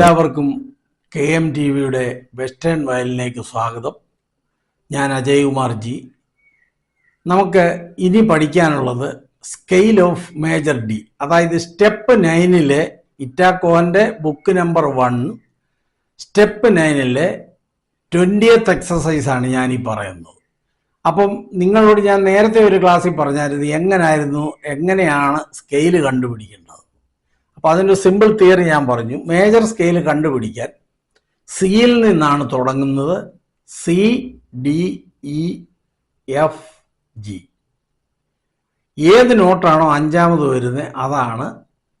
എല്ലാവർക്കും K M T വിയുടെ western വയലിലേക്ക് സ്വാഗതം. ഞാൻ അജയ് കുമാർ ജി നമുക്ക് ഇനി പഠിക്കാനുള്ളത് സ്കെയിൽ ഓഫ് മേജർ ഡി അതായത് സ്റ്റെപ്പ് നയനിലെ ഇറ്റാക്കോന്റെ ബുക്ക് നമ്പർ വൺ സ്റ്റെപ്പ് നയനിലെ ട്വന്റിയത്ത് എക്സസൈസാണ് ഞാൻ ഈ പറയുന്നത്. അപ്പം നിങ്ങളോട് ഞാൻ നേരത്തെ ഒരു ക്ലാസ്സിൽ പറഞ്ഞായിരുന്നു എങ്ങനായിരുന്നു എങ്ങനെയാണ് സ്കെയിൽ കണ്ടുപിടിക്കേണ്ടത് അപ്പോൾ അതിന്റെ സിമ്പിൾ തിയറി ഞാൻ പറഞ്ഞു. മേജർ സ്കെയിൽ കണ്ടുപിടിക്കാൻ സിയിൽ നിന്നാണ് തുടങ്ങുന്നത് C D E F G ഏത് നോട്ടാണോ അഞ്ചാമത് വരുന്നത് അതാണ്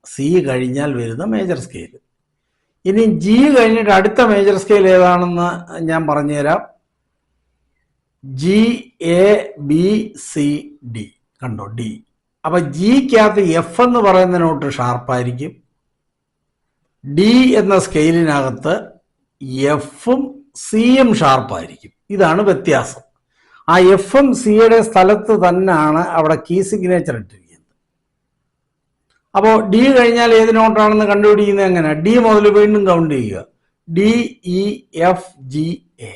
സി കഴിഞ്ഞാൽ വരുന്ന മേജർ സ്കെയിൽ. ഇനി ജി കഴിഞ്ഞിട്ട് അടുത്ത മേജർ സ്കെയിൽ ഏതാണെന്ന് ഞാൻ പറഞ്ഞുതരാം. G A B C D കണ്ടോ? ഡി അപ്പൊ ജിക്കകത്ത് എഫ് എന്ന് പറയുന്ന നോട്ട് ഷാർപ്പായിരിക്കും. ഡി എന്ന സ്കെയിലിനകത്ത് എഫും സിയും ഷാർപ്പായിരിക്കും. ഇതാണ് വ്യത്യാസം. ആ എഫും സിയുടെ സ്ഥലത്ത് തന്നെയാണ് അവിടെ കീ സിഗ്നേച്ചർ ഇട്ടിരിക്കുന്നത്. അപ്പോൾ ഡി കഴിഞ്ഞാൽ ഏത് നോട്ടാണെന്ന് കണ്ടുപിടിക്കുന്നത് എങ്ങനെ? ഡി മുതൽ വീണ്ടും കൗണ്ട് ചെയ്യുക. D E F G A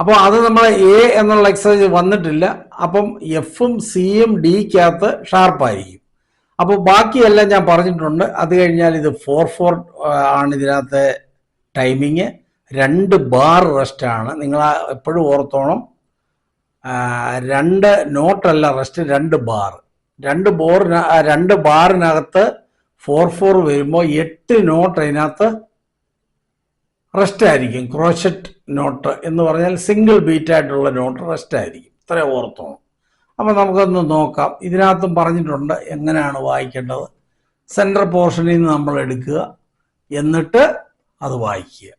അപ്പോൾ അത് നമ്മൾ എ എന്നുള്ള എക്സസൈസ് വന്നിട്ടില്ല. അപ്പം എഫും സിയും ഡിക്കകത്ത് ഷാർപ്പായിരിക്കും അപ്പോൾ ബാക്കിയെല്ലാം ഞാൻ പറഞ്ഞിട്ടുണ്ട്. അത് കഴിഞ്ഞാൽ ഇത് ഫോർ ഫോർ ആണ് ഇതിനകത്തെ ടൈമിങ് രണ്ട് ബാർ റെസ്റ്റ് ആണ്. നിങ്ങൾ എപ്പോഴും ഓർത്തോണം. രണ്ട് നോട്ടല്ല റെസ്റ്റ് രണ്ട് ബാർ രണ്ട് ബോറിന രണ്ട് ബാറിനകത്ത് ഫോർ ഫോർ വരുമ്പോൾ എട്ട് നോട്ട് അതിനകത്ത് റെസ്റ്റ് ആയിരിക്കും ക്രോഷറ്റ് നോട്ട് എന്ന് പറഞ്ഞാൽ സിംഗിൾ ബീറ്റ് ആയിട്ടുള്ള നോട്ട് റെസ്റ്റ് ആയിരിക്കും ഇത്ര ഓർത്തോണം അപ്പോൾ നമുക്കൊന്ന് നോക്കാം. ഇതിനകത്തും പറഞ്ഞിട്ടുണ്ട് എങ്ങനെയാണ് വായിക്കേണ്ടത്. സെൻട്രൽ പോർഷനിൽ നിന്ന് നമ്മൾ എടുക്കുക. എന്നിട്ട് അത് വായിക്കുക.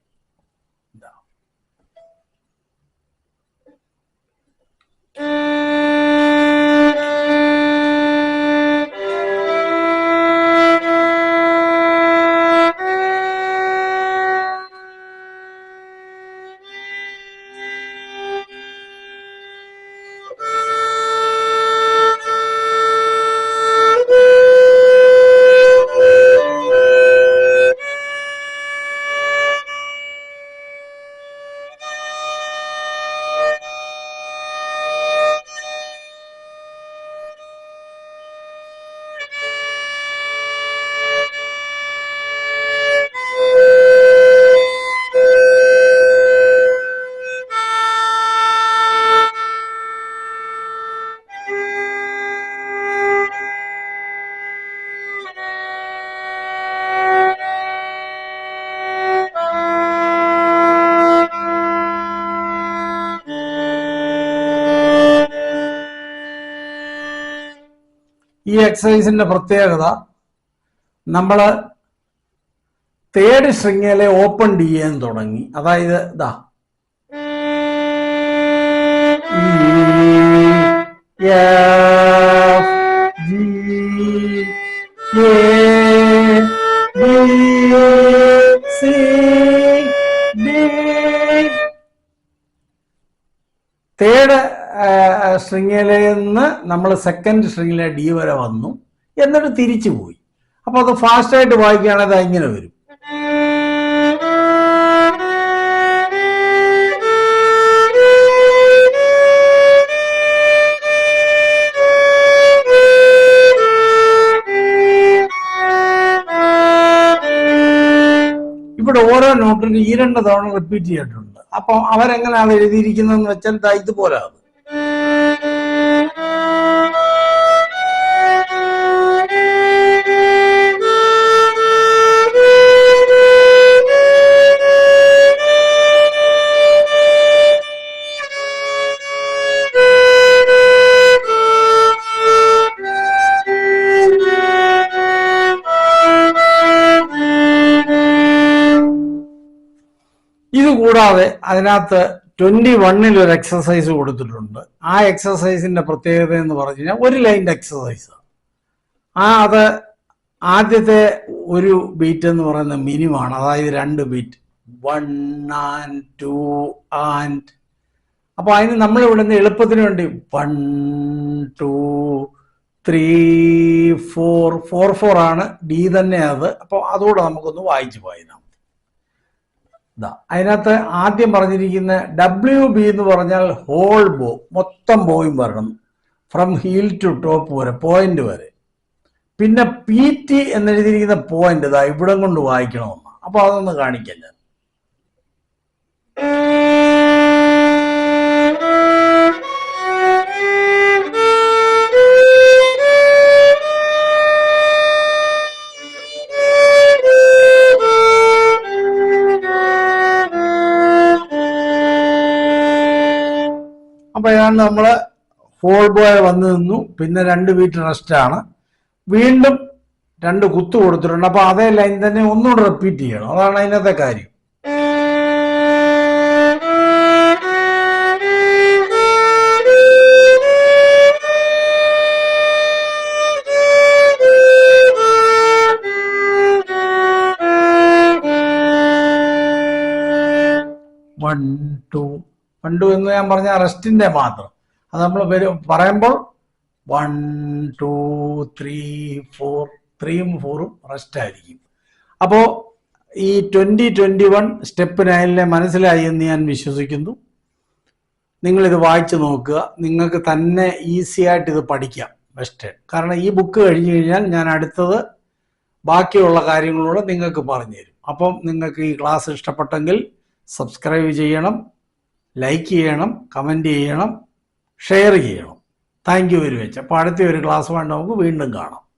ഈ എക്സസൈസിന്റെ പ്രത്യേകത നമ്മൾ തേർഡ് സ്ട്രിങ്ങിലെ ഓപ്പൺ ഡി ചെയ്യാൻ തുടങ്ങി അതായത് ഇതാ E. തേർഡ് നിന്ന് നമ്മൾ സെക്കൻഡ് സ്ട്രിങ്ങിലെ ഡി വരെ വന്നു. എന്നിട്ട് തിരിച്ചു പോയി. അപ്പോൾ അത് ഫാസ്റ്റായിട്ട് വായിക്കുകയാണെങ്കിൽ അത് ഇങ്ങനെ വരും? ഇവിടെ ഓരോ നോട്ടിലും ഈ രണ്ട് തവണ റിപ്പീറ്റ് ചെയ്തിട്ടുണ്ട്. അപ്പം അവരെങ്ങനെയാണ് എഴുതിയിരിക്കുന്നതെന്ന് വെച്ചാൽ ദാ ഇതുപോലെ കൂടാതെ അതിനകത്ത് ട്വന്റി വണ്ണിൽ ഒരു എക്സസൈസ് കൊടുത്തിട്ടുണ്ട്. ആ എക്സസൈസിന്റെ പ്രത്യേകത എന്ന് പറഞ്ഞു കഴിഞ്ഞാൽ ഒരു ലൈന്റെ എക്സസൈസ് ആ അത് ആദ്യത്തെ ഒരു ബീറ്റ് എന്ന് പറയുന്നത് മിനിമാണ് അതായത് രണ്ട് beat one and two and അപ്പോൾ അതിന് നമ്മൾ ഇവിടെ നിന്ന് എളുപ്പത്തിന് വേണ്ടി one two three four four four ആണ്. ഡി തന്നെ അത്. അപ്പോൾ അതുകൂടെ നമുക്കൊന്ന് വായിച്ചു പോയതാണ് അതിനകത്ത് ആദ്യം പറഞ്ഞിരിക്കുന്ന ഡബ്ല്യു ബി എന്ന് പറഞ്ഞാൽ ഹോൾ ബോ മൊത്തം ബോയും വരണം. ഫ്രം ഹീൽ ടു ടോപ്പ് വരെ പോയിന്റ് വരെ. പിന്നെ പി ടി എന്നെഴുതിയിരിക്കുന്ന പോയിന്റ് ഇതാ ഇവിടം കൊണ്ട് വായിക്കണമെന്ന്. അപ്പോൾ അതൊന്ന് കാണിക്കാം ഞാൻ. അപ്പോൾ ഞാൻ നമ്മൾ ഹോൾ ബോയ് വന്നു നിന്നു. പിന്നെ രണ്ട് വീട്ട് റെസ്റ്റാണ് വീണ്ടും രണ്ട് കുത്തു കൊടുത്തിട്ടുണ്ട്. അപ്പോൾ അതേ ലൈൻ തന്നെ ഒന്നുകൂടെ റിപ്പീറ്റ് ചെയ്യണം. അതാണ് അതിനകത്തെ കാര്യം. വൺ ടു വൺ എന്ന് ഞാൻ പറഞ്ഞ റെസ്റ്റിന്റെ മാത്രം. അത് നമ്മൾ പറയുമ്പോൾ വൺ ടു ത്രീ ഫോർ ത്രീയും ഫോറും റെസ്റ്റ് ആയിരിക്കും. അപ്പോ ഈ ട്വന്റി ട്വന്റി വൺ സ്റ്റെപ്പ് നയനിലെ മനസ്സിലായി എന്ന് ഞാൻ വിശ്വസിക്കുന്നു. നിങ്ങളിത് വായിച്ചു നോക്കുക. നിങ്ങൾക്ക് തന്നെ ഈസി ആയിട്ട് ഇത് പഠിക്കാം വെസ്റ്റേൺ കാരണം ഈ ബുക്ക് കഴിഞ്ഞു കഴിഞ്ഞാൽ ഞാൻ അടുത്തത് ബാക്കിയുള്ള കാര്യങ്ങളൂടെ നിങ്ങൾക്ക് പറഞ്ഞു തരും അപ്പം നിങ്ങൾക്ക് ഈ ക്ലാസ് ഇഷ്ടപ്പെട്ടെങ്കിൽ സബ്സ്ക്രൈബ് ചെയ്യണം. ലൈക്ക് ചെയ്യണം കമന്റ് ചെയ്യണം ഷെയർ ചെയ്യണം. താങ്ക് യു വെരി മച്ച് അപ്പോൾ അടുത്ത ഒരു ക്ലാസ് വേണ്ട നമുക്ക് വീണ്ടും കാണാം.